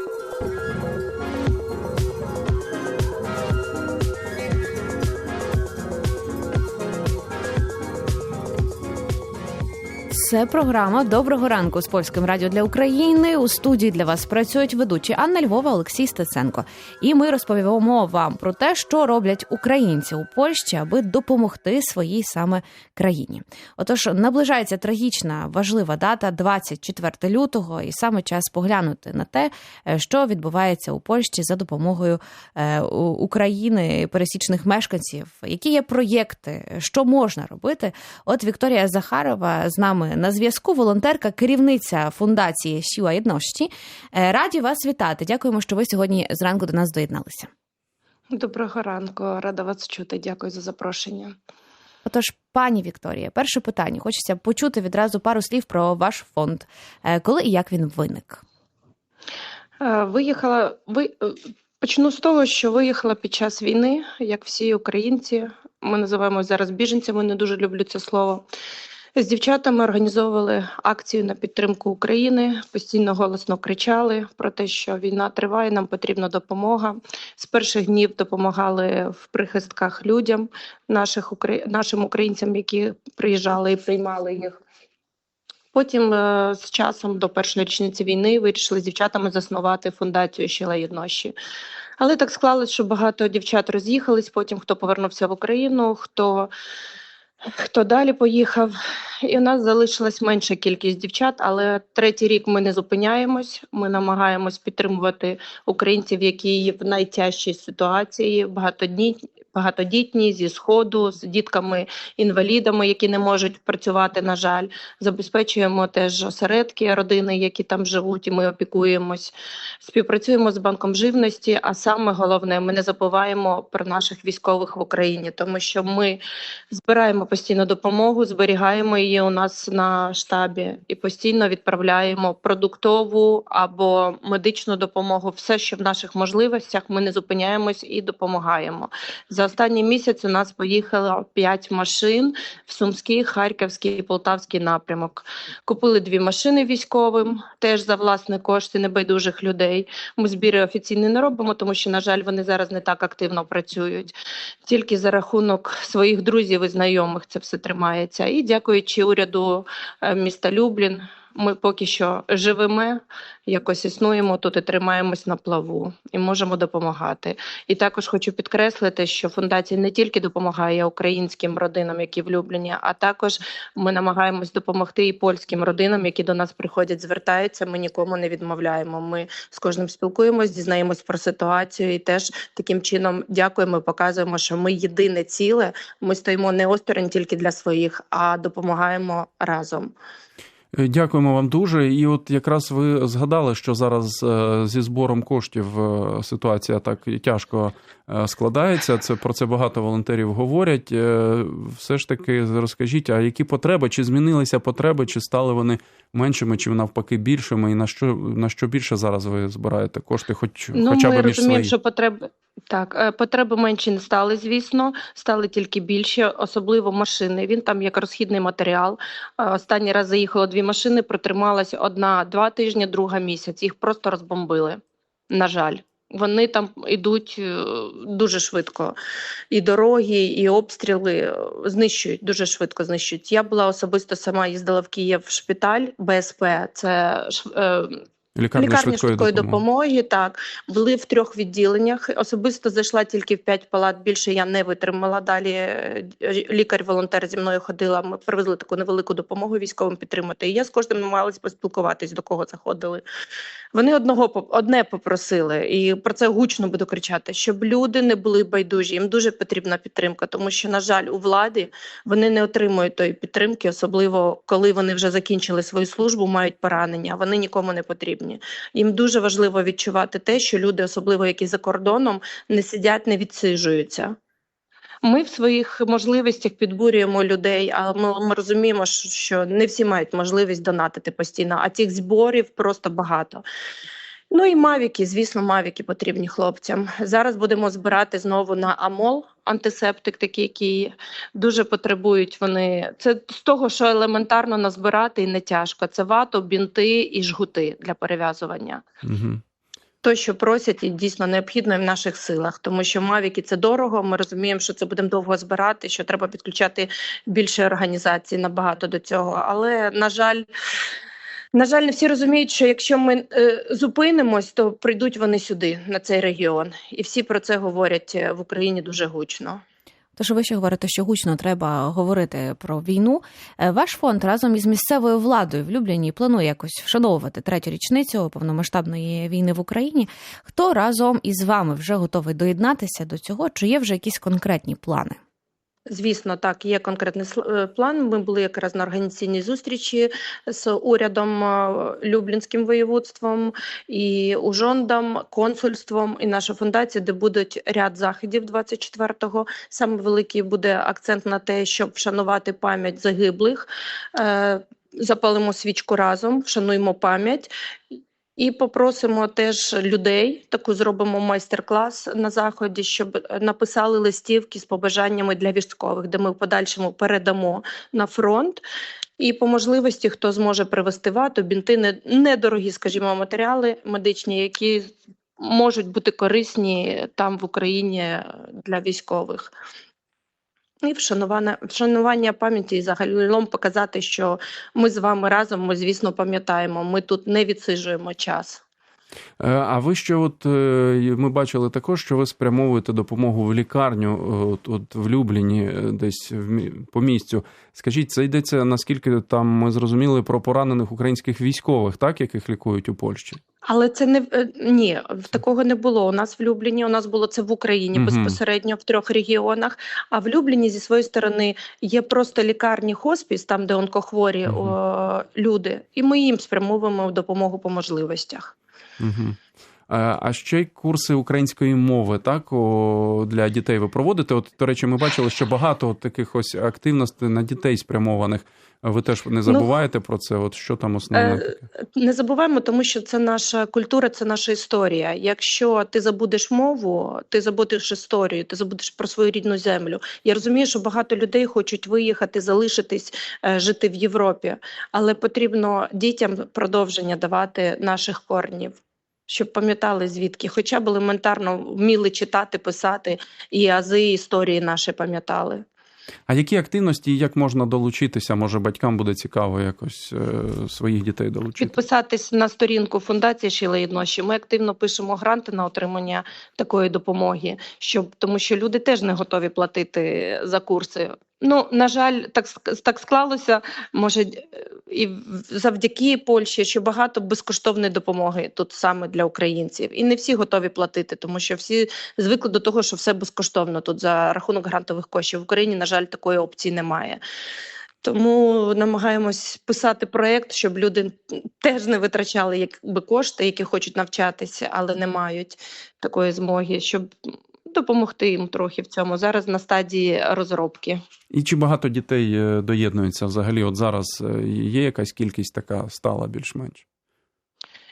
Música Це програма Доброго ранку з польським радіо для України. У студії для вас працюють ведучі Анна Львова, Олексій Стеценко. І ми розповімо вам про те, що роблять українці у Польщі, аби допомогти своїй саме країні. Отож, наближається трагічна важлива дата 24 лютого, і саме час поглянути на те, е, що відбувається у Польщі за допомогою е, України пересічних мешканців, які є проєкти, що можна робити. От Вікторія Захарова з нами на зв'язку, волонтерка, керівниця фундації Сіла єдності. Е, Раді вас вітати. Дякуємо, що ви сьогодні зранку до нас доєдналися. Доброго ранку, рада вас чути. Дякую за запрошення. Отож, пані Вікторія, перше питання. Хочеться почути відразу пару слів про ваш фонд. Е, Коли і як він виник? Е, Виїхала ви почну з того, що виїхала під час війни, як всі українці. Ми називаємо зараз біженцями, не дуже люблю це слово. З дівчатами організовували акцію на підтримку України. Постійно голосно кричали про те, що війна триває, нам потрібна допомога. З перших днів допомагали в прихистках людям, наших нашим українцям, які приїжджали і приймали їх. Потім е, з часом до першої річниці війни вирішили з дівчатами заснувати фундацію Щила єднощі. Але так склалось, що багато дівчат роз'їхались. Потім хто повернувся в Україну, хто, хто далі поїхав. І у нас залишилась менша кількість дівчат, але третій рік ми не зупиняємось. Ми намагаємось підтримувати українців, які є в найтяжчій ситуації, багатодні, багатодітні зі сходу, з дітками-інвалідами, які не можуть працювати, на жаль. Забезпечуємо теж осередки, родини, які там живуть, і ми опікуємось. Співпрацюємо з банком живності. А саме головне, ми не забуваємо про наших військових в Україні, тому що ми збираємо постійно допомогу, зберігаємо її у нас на штабі і постійно відправляємо продуктову або медичну допомогу. Все, що в наших можливостях, ми не зупиняємось і допомагаємо. За останній місяць у нас поїхало 5 машин в Сумський, Харківський і Полтавський напрямок. Купили дві машини військовим, теж за власні кошти небайдужих людей. Ми збіри офіційні не робимо, тому що, на жаль, вони зараз не так активно працюють. Тільки за рахунок своїх друзів і знайомих це все тримається. І дякуючи уряду е, міста Люблін, ми поки що живемо, якось існуємо тут і тримаємось на плаву і можемо допомагати. І також хочу підкреслити, що фундація не тільки допомагає українським родинам, які в Любліні, а також ми намагаємось допомогти і польським родинам, які до нас приходять, звертаються. Ми нікому не відмовляємо. Ми з кожним спілкуємось, дізнаємось про ситуацію і теж таким чином дякуємо. Показуємо, що ми єдине ціле. Ми стоїмо не осторонь тільки для своїх, а допомагаємо разом. Е, Дякуємо вам дуже. І от якраз ви згадали, що зараз е, зі збором коштів е, ситуація так тяжко складається. Це про це багато волонтерів говорять. Все ж таки, розкажіть, а які потреби? Чи змінилися потреби, чи стали вони меншими, чи навпаки більшими? І на що на що більше зараз ви збираєте кошти? Хоч Ну, хоча ми б між розуміємо, свої? що потреби так, потреби менші не стали, звісно, стали тільки більші, особливо машини. Він там як розхідний матеріал. Останній раз заїхало дві машини, протрималась одна два тижні, друга місяць. Їх просто розбомбили. На жаль. Вони там йдуть е, дуже швидко. І дороги, і обстріли е, знищують, дуже швидко знищують. Я була особисто сама їздила в Київ в шпиталь БСП. Це е, Лікарня, Лікарня швидкої, швидкої допомоги. допомоги, так були в трьох відділеннях. Особисто зайшла тільки в п'ять палат. Більше я не витримала. Далі е, лікар-волонтер зі мною ходила. Ми привезли таку невелику допомогу військовим підтримати. І я з кожним намагалась поспілкуватись, до кого заходили. Вони одного одне попросили, і про це гучно буду кричати: щоб люди не були байдужі. Їм дуже потрібна підтримка, тому що, на жаль, у владі вони не отримують тої підтримки, особливо коли вони вже закінчили свою службу, мають поранення. Вони нікому не потрібні. Їм дуже важливо відчувати те, що люди, особливо які за кордоном, не сидять, не відсижуються. Ми в своїх можливостях підбурюємо людей, але ми, ми розуміємо, що не всі мають можливість донатити постійно, а цих зборів просто багато. Ну і мавіки, звісно, мавіки потрібні хлопцям. Зараз будемо збирати знову на Амол антисептик, такий, який дуже потребують вони. Це з того, що елементарно назбирати і не тяжко. Це вату, бінти і жгути для перев'язування. Угу. то, що просять, і дійсно необхідно і в наших силах, тому що мавіки це дорого. Ми розуміємо, що це будемо довго збирати, що треба підключати більше організацій набагато до цього. Але на жаль. На жаль, не всі розуміють, що якщо ми е, зупинимось, то прийдуть вони сюди, на цей регіон, і всі про це говорять е, в Україні дуже гучно. Тож ви ще говорите, що гучно треба говорити про війну. Е, Ваш фонд разом із місцевою владою в Любліні планує якось вшановувати третю річницю повномасштабної війни в Україні. Хто разом із вами вже готовий доєднатися до цього? Чи є вже якісь конкретні плани? Звісно, так, є конкретний е, план. Ми були якраз на організаційній зустрічі з урядом е, Люблінським воєводством і Ужондом, консульством і наша фундація, де будуть ряд заходів 24-го. Саме великий буде акцент на те, щоб вшанувати пам'ять загиблих. Е, Запалимо свічку разом, вшануємо пам'ять. І попросимо теж людей, таку зробимо майстер-клас на заході, щоб написали листівки з побажаннями для військових, де ми в подальшому передамо на фронт. І по можливості, хто зможе привезти вату, бінти недорогі, скажімо, матеріали медичні, які можуть бути корисні там в Україні для військових. І вшанування, вшанування пам'яті і загалом показати, що ми з вами разом, ми, звісно, пам'ятаємо, ми тут не відсиджуємо час. Е, А ви ще, от е, ми бачили також, що ви спрямовуєте допомогу в лікарню, от, от в Любліні, е, десь по місцю. Скажіть, це йдеться наскільки там ми зрозуміли про поранених українських військових, так яких лікують у Польщі? Але це не е, ні, в такого не було. У нас в Любліні, у нас було це в Україні угу. безпосередньо в трьох регіонах. А в Любліні зі своєї сторони є просто лікарні хоспіс, там де онкохворі угу. о, люди, і ми їм спрямовуємо допомогу по можливостях. Угу. А ще й курси української мови, так для дітей ви проводите. От, до речі, ми бачили, що багато таких ось активностей на дітей спрямованих. Ви теж не забуваєте про це? От що там основне? Е, таке? Не забуваємо, тому що це наша культура, це наша історія. Якщо ти забудеш мову, ти забудеш історію, ти забудеш про свою рідну землю. Я розумію, що багато людей хочуть виїхати, залишитись, е, жити в Європі, але потрібно дітям продовження давати наших корнів. Щоб пам'ятали звідки, хоча б елементарно вміли читати, писати і ази і історії наші пам'ятали. А які активності і як можна долучитися? Може, батькам буде цікаво якось е, своїх дітей долучити? Підписатись на сторінку фундації Шіла Єднощі. Ми активно пишемо гранти на отримання такої допомоги, щоб тому, що люди теж не готові платити за курси. Ну на жаль, так так склалося. Може е, і завдяки Польщі, що багато безкоштовної допомоги тут саме для українців, і не всі готові платити, тому що всі звикли до того, що все безкоштовно тут за рахунок грантових коштів. В Україні на жаль такої опції немає. Тому намагаємось писати проєкт, щоб люди теж не витрачали якби кошти, які хочуть навчатися, але не мають такої змоги, щоб допомогти їм трохи в цьому. Зараз на стадії розробки. І чи багато дітей е, доєднуються взагалі? От зараз е, є якась кількість така стала більш-менш?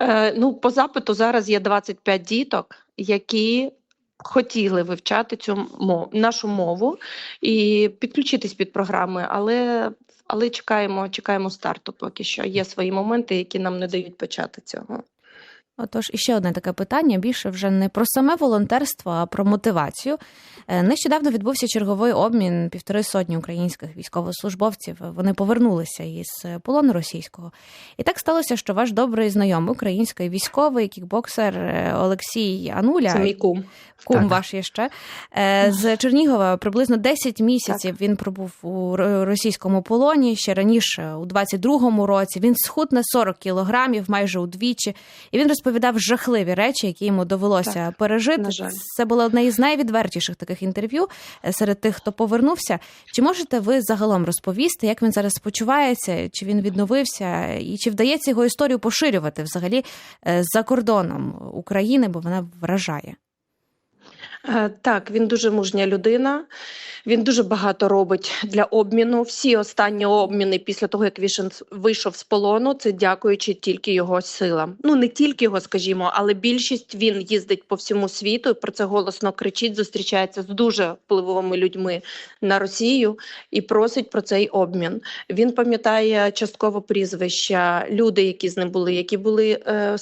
Е, ну, по запиту зараз є 25 діток, які хотіли вивчати цю мову, нашу мову і підключитись під програми, але, але чекаємо, чекаємо старту поки що. Є свої моменти, які нам не дають почати цього. Отож, іще одне таке питання: більше вже не про саме волонтерство, а про мотивацію. Е, Нещодавно відбувся черговий обмін півтори сотні українських військовослужбовців. Вони повернулися із полону російського. І так сталося, що ваш добрий знайомий український військовий кікбоксер е, Олексій Ануля, Це мій кум. кум Так. ваш є ще е, з Чернігова приблизно 10 місяців він пробув у російському полоні. Ще раніше, у 22-му році, він схуд на 40 кілограмів, майже удвічі. І він розповідав жахливі речі, які йому довелося Так, пережити. на жаль. Це було одне із найвідвертіших таких інтерв'ю е, серед тих, хто повернувся. Чи можете ви загалом розповісти, як він зараз почувається, чи він відновився, і чи вдається його історію поширювати взагалі е, за кордоном України, бо вона вражає? Е, Так, він дуже мужня людина. Він дуже багато робить для обміну. Всі останні обміни після того, як Вішен вийшов з полону, це дякуючи тільки його силам. Ну не тільки його, скажімо, але більшість він їздить по всьому світу. Про це голосно кричить, зустрічається з дуже впливовими людьми на Росію і просить про цей обмін. Він пам'ятає частково прізвища, люди, які з ним були, які були е,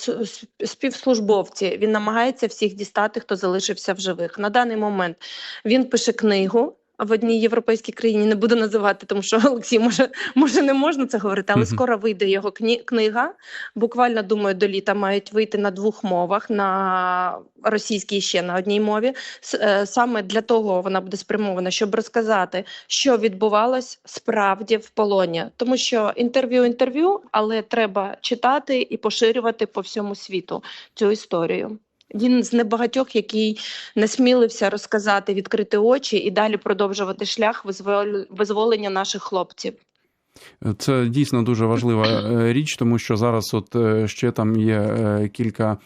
співслужбовці. Він намагається всіх дістати, хто залишився в живих. На даний момент він пише книгу. В одній європейській країні не буду називати, тому що Олексій може, може не можна це говорити, але Мгм. скоро вийде його кні- книга. Буквально думаю, до літа мають вийти на двох мовах: на російській і ще на одній мові. С- е, Саме для того вона буде спрямована, щоб розказати, що відбувалось справді в полоні. Тому що інтерв'ю інтерв'ю, але треба читати і поширювати по всьому світу цю історію. Він з небагатьох, який насмілився розказати, відкрити очі і далі продовжувати шлях визвол- визволення наших хлопців. Це дійсно дуже важлива е, річ, тому що зараз, от е, ще там є е, кілька,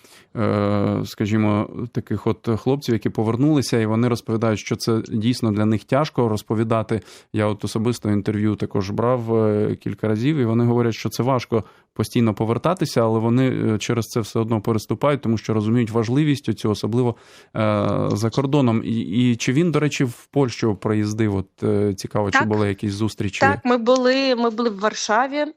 скажімо, таких от хлопців, які повернулися, і вони розповідають, що це дійсно для них тяжко розповідати. Я от особисто інтерв'ю також брав кілька разів, і вони говорять, що це важко постійно повертатися, але вони через це все одно переступають, тому що розуміють важливість цю, особливо за кордоном. І, і чи він, до речі, в Польщу приїздив? От цікаво, чи Так. були якісь зустрічі? Так, ми були, ми були в Варшаві е,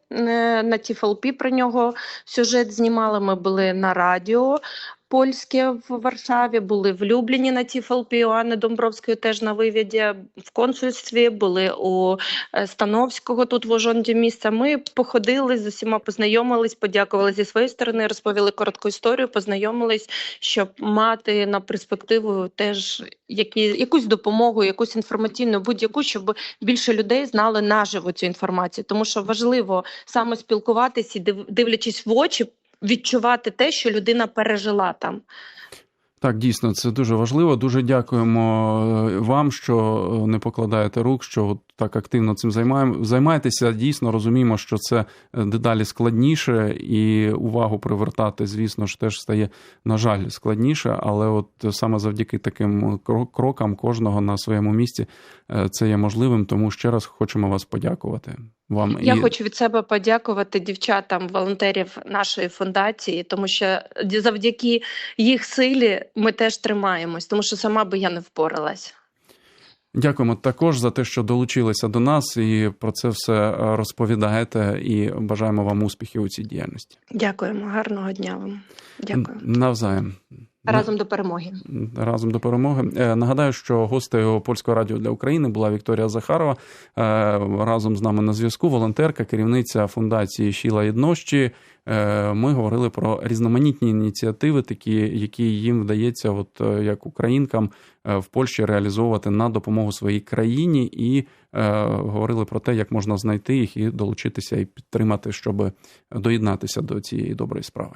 на TFLP про нього сюжет знімали. Ми були на радіо польське в Варшаві, були в Любліні на у Анни Домбровської теж на вивіді, в консульстві, були у е, Становського тут в Ожонді місця. Ми походили з усіма, познайомились, подякували зі своєї сторони, розповіли коротку історію, познайомились, щоб мати на перспективу теж які, якусь допомогу, якусь інформаційну, будь-яку, щоб більше людей знали наживо цю інформацію, тому що важливо саме спілкуватися дивлячись в очі, відчувати те, що людина пережила там. Так, дійсно, це дуже важливо. Дуже дякуємо е, вам, що е, не покладаєте рук, що так активно цим займаємо. Займаєтеся. Дійсно розуміємо, що це е, дедалі складніше, і увагу привертати, звісно ж, теж стає, на жаль, складніше. Але от саме завдяки таким кро- крокам кожного на своєму місці е, це є можливим. Тому ще раз хочемо вас подякувати. Вам Я і хочу від себе подякувати дівчатам, волонтерів нашої фундації, тому що завдяки їх силі ми теж тримаємось, тому що сама би я не впоралась. Дякуємо також за те, що долучилися до нас і про це все е, розповідаєте. І бажаємо вам успіхів у цій діяльності. Дякуємо, гарного дня вам. Дякую. Навзаєм. Разом до перемоги. Разом до перемоги. Е, Нагадаю, що гостею польського радіо для України була Вікторія Захарова. Е, Разом з нами на зв'язку волонтерка, керівниця фундації Шіла Єднощі. Е, Ми говорили про різноманітні ініціативи, такі, які їм вдається, от як українкам в Польщі реалізовувати на допомогу своїй країні, і е, говорили про те, як можна знайти їх і долучитися і підтримати, щоб доєднатися до цієї доброї справи.